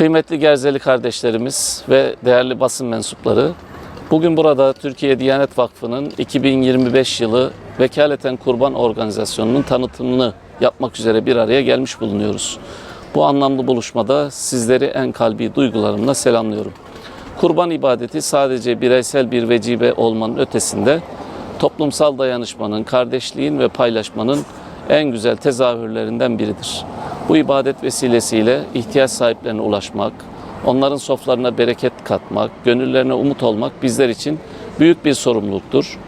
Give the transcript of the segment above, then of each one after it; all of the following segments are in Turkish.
Kıymetli Gerzeli kardeşlerimiz ve değerli basın mensupları, bugün burada Türkiye Diyanet Vakfı'nın 2025 yılı Vekaleten Kurban Organizasyonu'nun tanıtımını yapmak üzere bir araya gelmiş bulunuyoruz. Bu anlamlı buluşmada sizleri en kalbi duygularımla selamlıyorum. Kurban ibadeti sadece bireysel bir vecibe olmanın ötesinde toplumsal dayanışmanın, kardeşliğin ve paylaşmanın en güzel tezahürlerinden biridir. Bu ibadet vesilesiyle ihtiyaç sahiplerine ulaşmak, onların soflarına bereket katmak, gönüllerine umut olmak bizler için büyük bir sorumluluktur.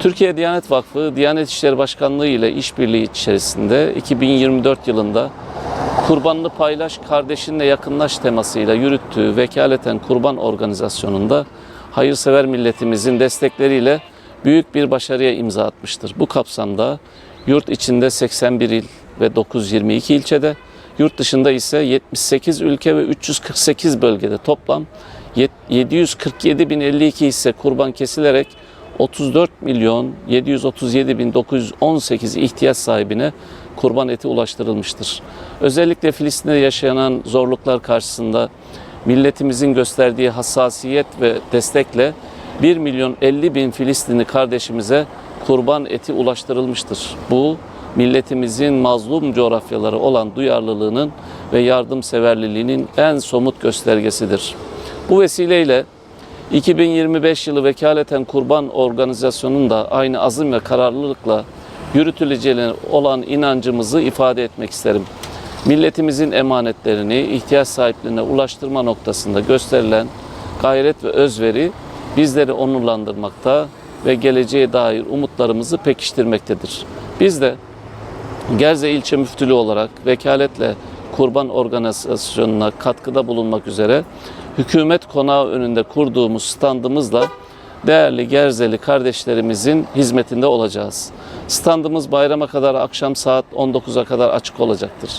Türkiye Diyanet Vakfı, Diyanet İşleri Başkanlığı ile işbirliği içerisinde 2024 yılında Kurbanını paylaş, kardeşinle yakınlaş temasıyla yürüttüğü vekaleten kurban organizasyonunda hayırsever milletimizin destekleriyle büyük bir başarıya imza atmıştır. Bu kapsamda yurt içinde 81 il ve 922 ilçede, yurt dışında ise 78 ülke ve 348 bölgede toplam 747.052 hisse kurban kesilerek 34 milyon 737 bin 918 ihtiyaç sahibine kurban eti ulaştırılmıştır. Özellikle Filistin'de yaşanan zorluklar karşısında milletimizin gösterdiği hassasiyet ve destekle 1 milyon 50 bin Filistinli kardeşimize kurban eti ulaştırılmıştır. Bu milletimizin mazlum coğrafyaları olan duyarlılığının ve yardımseverliliğinin en somut göstergesidir. Bu vesileyle 2025 yılı vekaleten kurban organizasyonunun da aynı azim ve kararlılıkla yürütüleceğine olan inancımızı ifade etmek isterim. Milletimizin emanetlerini ihtiyaç sahiplerine ulaştırma noktasında gösterilen gayret ve özveri bizleri onurlandırmakta ve geleceğe dair umutlarımızı pekiştirmektedir. Biz de Gerze İlçe Müftülüğü olarak vekaletle kurban organizasyonuna katkıda bulunmak üzere hükümet konağı önünde kurduğumuz standımızla değerli Gerzeli kardeşlerimizin hizmetinde olacağız. Standımız bayrama kadar akşam saat 19'a kadar açık olacaktır.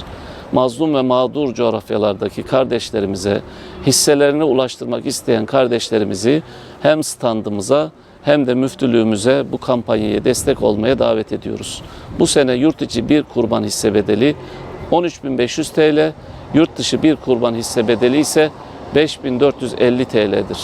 Mazlum ve mağdur coğrafyalardaki kardeşlerimize hisselerini ulaştırmak isteyen kardeşlerimizi hem standımıza hem de müftülüğümüze bu kampanyaya destek olmaya davet ediyoruz. Bu sene yurt içi bir kurban hisse bedeli 13.500 TL, yurt dışı bir kurban hisse bedeli ise 5450 TL'dir.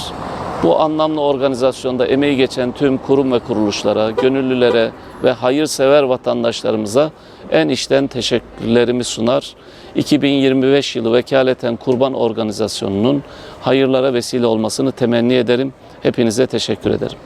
Bu anlamlı organizasyonda emeği geçen tüm kurum ve kuruluşlara, gönüllülere ve hayırsever vatandaşlarımıza en içten teşekkürlerimi sunar. 2025 yılı vekaleten kurban organizasyonunun hayırlara vesile olmasını temenni ederim. Hepinize teşekkür ederim.